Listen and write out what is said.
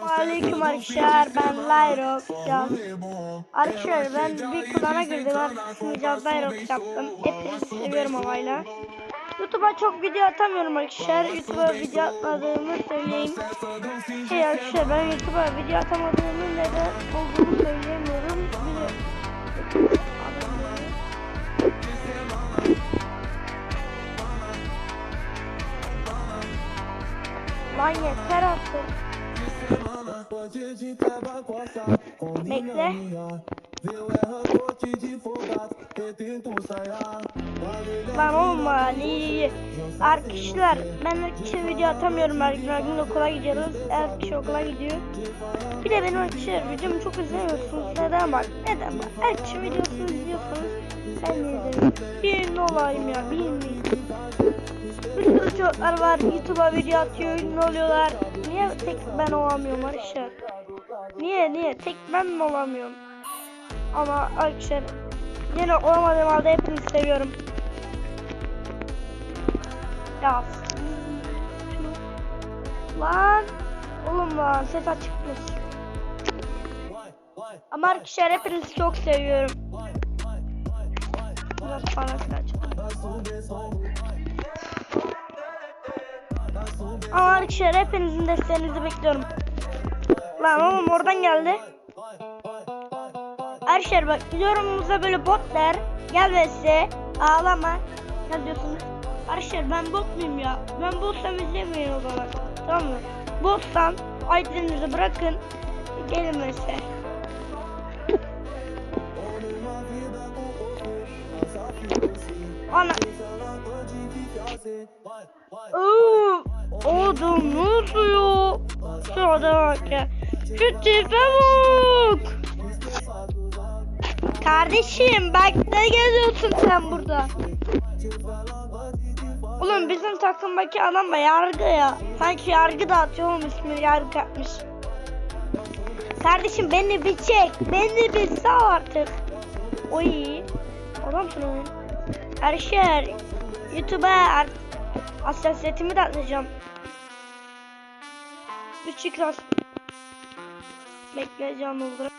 Aleyküm arkadaşlar ben Can. Arkadaşlar ben bir klana girdim artık Sincan Lyrox yaptım. Hepinizi seviyorum havayla. YouTube'a çok video atamıyorum arkadaşlar. YouTube'a video atmadığımı söyleyeyim. Şey arkadaşlar ben YouTube'a video atamadığımın neden olduğunu söyleyemiyorum. Lan yeter artık. Bekle. Lan oğlum. Arkadaşlar ben arkadaşlar video atamıyorum her gün her gün okula gidiyoruz. Her kişi okula gidiyor. Bir de benim arkadaşlar videomu çok izlemiyorsunuz. Neden bak? Neden bak? Her kişi videosunu izliyorsunuz. Ben de izlemiyorum. Bir olayım ya. Bir sürü çocuklar var. YouTube'a video atıyor. Ünlü oluyorlar. Niye tek ben olamıyorum arkadaşlar? Niye niye? Tek ben mi olamıyorum? Ama arkadaşlar yine olamadığım halde hepinizi seviyorum. Ya. Lan. Oğlum lan ses açıkmış. Ama arkadaşlar hepinizi çok seviyorum. Biraz parası açık. Arkadaşlar hepinizin desteğinizi bekliyorum. Lan oğlum oradan geldi. Arkadaşlar bak yorumumuza böyle bot der. Gel ağlama. Ne diyorsunuz? Arkadaşlar ben bot muyum ya? Ben botsam izlemeyin o zaman. Tamam mı? Botsan aydınınızı bırakın. Gelin vs. Ana. Oo, oğlum ne oluyor? Şurada bak ya. Şu tipe bak. Kardeşim bak ne geziyorsun sen burada? Oğlum bizim takımdaki adam da yargı ya. Sanki yargı dağıtıyor oğlum ismini yargı yapmış. Kardeşim beni bir çek. Beni bir sağ artık. Oy. Adamsın oğlum. Arkadaşlar YouTube'a hassasiyetimi de atacağım. Üç ekran. Bekle canlı olarak.